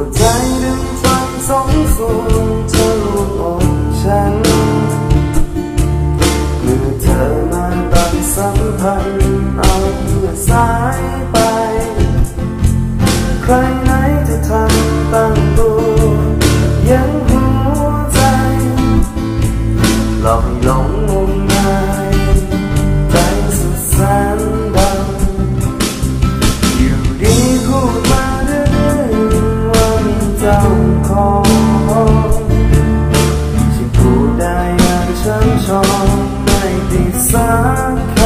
วใจดึงฟังสองส่วเธอรวมอกฉันเมื่อเธอมาตัดสัมพันเอาเพื่อสายไป ใคร บอกไม่ด้สักค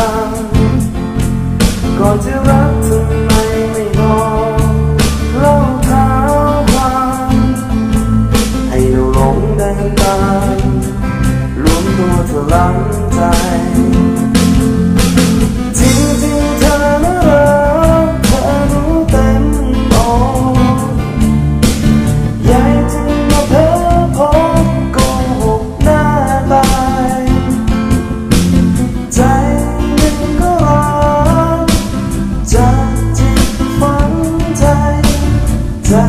ำก่อนจะรักทำไมไม่บอกเล่าท้าความให้เราหลงดังตามรวมตัวเธอล้ำใจ ใจ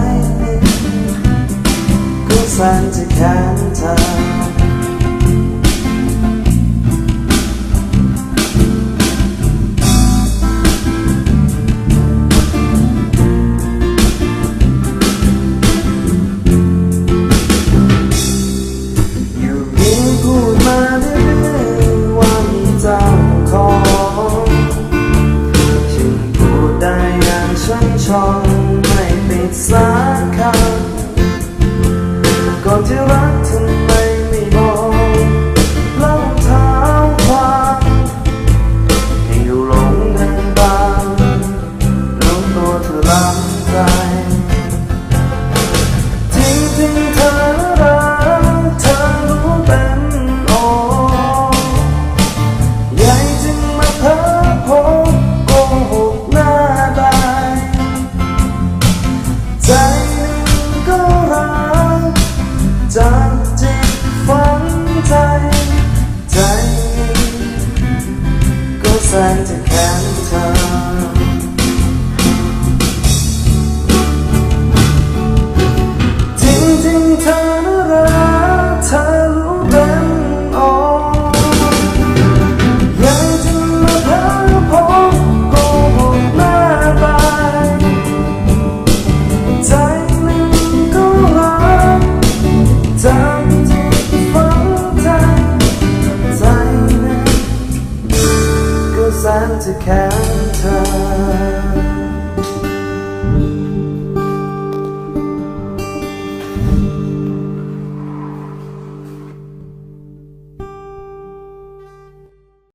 ก็สั่นจะแขนเธอ got to run tonight. จะแค้นเธอทิ้งถึงเธอ